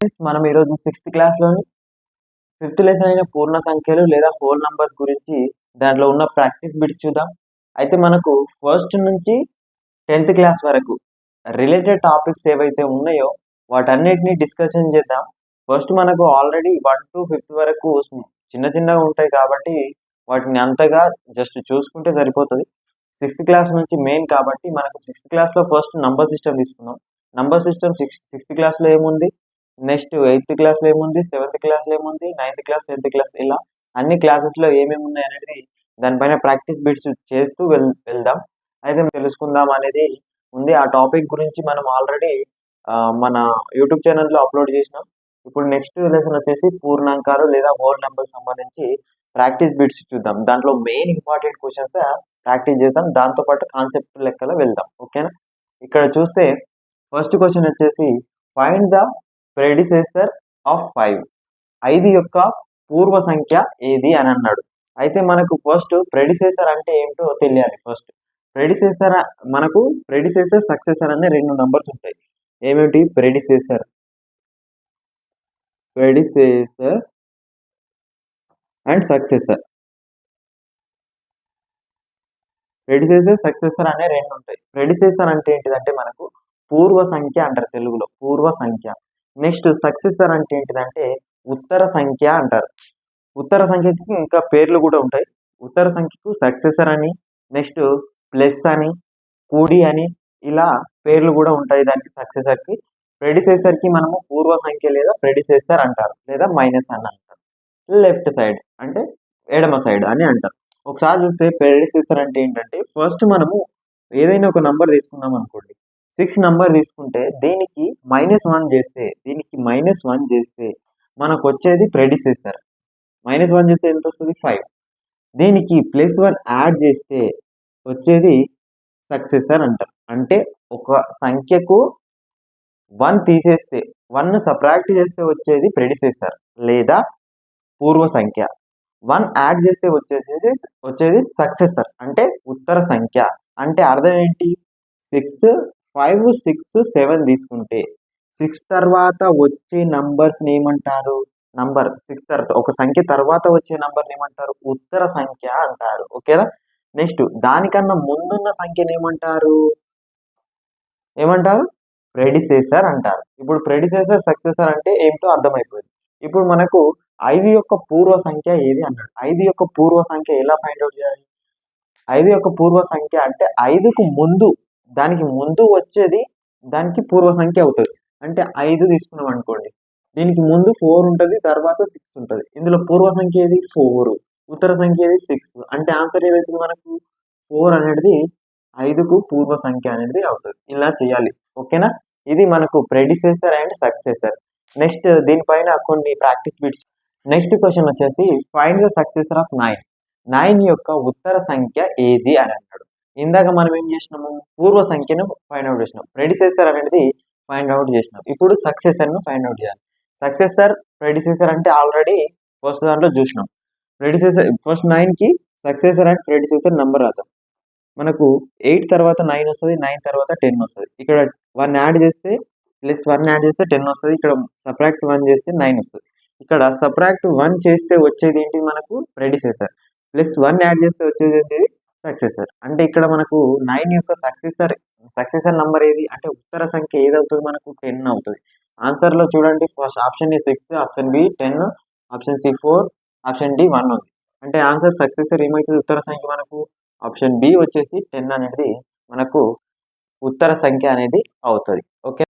Friends మనం ఈరోజు sixth క్లాస్లోని fifth lesson అయిన పూర్ణ సంఖ్యలు లేదా హోల్ నంబర్స్ గురించి దాంట్లో ఉన్న ప్రాక్టీస్ బిట్స్ చూద్దాం. అయితే మనకు ఫస్ట్ నుంచి టెన్త్ క్లాస్ వరకు రిలేటెడ్ టాపిక్స్ ఏవైతే ఉన్నాయో వాటన్నిటిని డిస్కషన్ చేద్దాం. ఫస్ట్ మనకు ఆల్రెడీ వన్ టు ఫిఫ్త్ వరకు చిన్న చిన్నగా ఉంటాయి కాబట్టి వాటిని అంతగా జస్ట్ చూసుకుంటే సరిపోతుంది. సిక్స్త్ క్లాస్ నుంచి మెయిన్ కాబట్టి మనకు సిక్స్త్ క్లాస్లో ఫస్ట్ నంబర్ సిస్టమ్ తీసుకుందాం నంబర్ సిస్టమ్ సిక్స్త్ సిక్స్త్ క్లాస్లో ఏముంది? నెక్స్ట్ ఎయిత్ క్లాస్లో ఏముంది? సెవెంత్ క్లాస్లో ఏముంది? నైన్త్ క్లాస్ టెన్త్ క్లాస్ ఇలా అన్ని క్లాసెస్లో ఏమేమి ఉన్నాయి అనేది దానిపైన ప్రాక్టీస్ బిట్స్ చేస్తూ వెల్ వెళ్దాం. అయితే తెలుసుకుందాం అనేది ఉంది. ఆ టాపిక్ గురించి మనం ఆల్రెడీ మన యూట్యూబ్ ఛానల్లో అప్లోడ్ చేసినాం. ఇప్పుడు నెక్స్ట్ లెసన్ వచ్చేసి పూర్ణాంకాలు లేదా హోల్ నెంబర్ సంబంధించి ప్రాక్టీస్ బిట్స్ చూద్దాం. దాంట్లో మెయిన్ ఇంపార్టెంట్ క్వశ్చన్స్ ప్రాక్టీస్ చేద్దాం. దాంతోపాటు కాన్సెప్ట్ లెక్కలో వెళ్దాం. ఓకేనా? ఇక్కడ చూస్తే ఫస్ట్ క్వశ్చన్ వచ్చేసి find the predecessor of five ఐదు యొక్క పూర్వ సంఖ్య ఏది అని అన్నాడు. అయితే మనకు ఫస్ట్ ప్రెడిసెసర్ అంటే ఏమిటో తెలియాలి ఫస్ట్ ప్రెడిసెసర్ మనకు ప్రెడిసెసర్ సక్సెసర్ అనే రెండు నంబర్స్ ఉంటాయి. ఏమిటి predecessor predecessor and successor predecessor successor అనే రెండు ఉంటాయి. ప్రెడిసెసర్ అంటే ఏంటిదంటే మనకు పూర్వ సంఖ్య అంటారు తెలుగులో. పూర్వ సంఖ్య. నెక్స్ట్ సక్సెసర్ అంటే ఏంటిదంటే ఉత్తర సంఖ్య అంటారు. ఉత్తర సంఖ్యకి ఇంకా పేర్లు కూడా ఉంటాయి. ఉత్తర సంఖ్యకు సక్సెసర్ అని నెక్స్ట్ ప్లస్ అని కూడి అని ఇలా పేర్లు కూడా ఉంటాయి దానికి సక్సెసర్కి. ప్రెడిసెసర్కి మనము పూర్వ సంఖ్య లేదా ప్రెడిసెసర్ అంటారు లేదా మైనస్ అని అంటారు. లెఫ్ట్ సైడ్ అంటే ఎడమ సైడ్ అని అంటారు. ఒకసారి చూస్తే ప్రెడిసెసర్ అంటే ఏంటంటే ఫస్ట్ మనము ఏదైనా ఒక నంబర్ తీసుకున్నాం అనుకోండి. సిక్స్ నంబర్ తీసుకుంటే దీనికి మైనస్ వన్ చేస్తే దీనికి మైనస్ వన్ చేస్తే మనకు వచ్చేది ప్రెడిసెసర్ మైనస్ వన్ చేస్తే ఎంత వస్తుంది ఫైవ్. దీనికి ప్లస్ వన్ యాడ్ చేస్తే వచ్చేది సక్సెసర్ అంటారు అంటే ఒక సంఖ్యకు వన్ తీసేస్తే వన్ సపరాక్ట్ చేస్తే వచ్చేది ప్రెడిసెసర్ లేదా పూర్వ సంఖ్య. వన్ యాడ్ చేస్తే వచ్చేసేసి వచ్చేది సక్సెసర్ అంటే ఉత్తర సంఖ్య. అంటే అర్థం ఏంటి? సిక్స్ ఫైవ్ సిక్స్ సెవెన్ తీసుకుంటే సిక్స్ తర్వాత వచ్చే నంబర్స్ని ఏమంటారు? నంబర్ సిక్స్ తర్వాత ఒక సంఖ్య తర్వాత వచ్చే నంబర్ని ఏమంటారు? ఉత్తర సంఖ్య అంటారు. ఓకేనా? నెక్స్ట్ దానికన్నా ముందున్న సంఖ్యని ఏమంటారు? ఏమంటారు? ప్రెడిసేసర్ అంటారు. ఇప్పుడు ప్రెడిసేసర్ సక్సెసర్ అంటే ఏమిటో అర్థమైపోయింది. ఇప్పుడు మనకు ఐదు యొక్క పూర్వ సంఖ్య ఏది అన్నాడు? ఐదు యొక్క పూర్వ సంఖ్య ఎలా ఫైండ్ అవుట్ చేయాలి? ఐదు యొక్క పూర్వ సంఖ్య అంటే ఐదుకు ముందు దానికి ముందు వచ్చేది దానికి పూర్వ సంఖ్య అవుతుంది. అంటే ఐదు తీసుకున్నాం అనుకోండి. దీనికి ముందు ఫోర్ ఉంటుంది తర్వాత సిక్స్ ఉంటుంది. ఇందులో పూర్వ సంఖ్య ఏది? ఫోర్ ఉత్తర సంఖ్య ఏది? సిక్స్ అంటే ఆన్సర్ ఏదైతుంది మనకు? ఫోర్ అనేది ఐదుకు పూర్వ సంఖ్య అనేది అవుతుంది. ఇలా చేయాలి. ఓకేనా? ఇది మనకు ప్రెడిసెసర్ అండ్ సక్సెసర్ నెక్స్ట్ దీనిపైన కొన్ని ప్రాక్టీస్ బిట్స్ నెక్స్ట్ క్వశ్చన్ వచ్చేసి find the successor of nine nine యొక్క ఉత్తర సంఖ్య ఏది అని అన్నాడు. ఇందాక మనం ఏం చేసినాము? పూర్వ సంఖ్యను ఫైండ్ అవుట్ చేసినాం. ప్రెడిసెసర్ అనేది ఫైండ్ అవుట్ చేసినాం. ఇప్పుడు సక్సెసర్ను ఫైండ్ అవుట్ చేయాలి. సక్సెసర్ ప్రెడిసెసర్ అంటే ఆల్రెడీ ఫస్ట్ దాంట్లో చూసినాం. ప్రెడిసెసర్ ఫస్ట్ నైన్కి సక్సెసర్ అండ్ ప్రెడిసెసర్ నెంబర్ రాద్దాం. మనకు ఎయిట్ తర్వాత నైన్ వస్తుంది నైన్ తర్వాత టెన్ వస్తుంది. ఇక్కడ వన్ యాడ్ చేస్తే ప్లస్ వన్ యాడ్ చేస్తే టెన్ వస్తుంది. ఇక్కడ సపరాక్ట్ వన్ చేస్తే నైన్ వస్తుంది. ఇక్కడ సపరాక్ట్ వన్ చేస్తే వచ్చేది ఏంటి మనకు? ప్రెడిసెసర్ ప్లస్ వన్ యాడ్ చేస్తే వచ్చేది ఏంటి? సక్సెసర్ అంటే ఇక్కడ మనకు నైన్ యొక్క సక్సెసర్ సక్సెసర్ నెంబర్ ఏది? అంటే ఉత్తర సంఖ్య ఏది అవుతుంది మనకు? టెన్ అవుతుంది. ఆన్సర్లో చూడండి. First option A six option B ten option C four option D one ఉంది. అంటే ఆన్సర్ సక్సెసర్ ఏమవుతుంది ఉత్తర సంఖ్య మనకు? ఆప్షన్ బి వచ్చేసి టెన్ అనేది మనకు ఉత్తర సంఖ్య అనేది అవుతుంది. ఓకే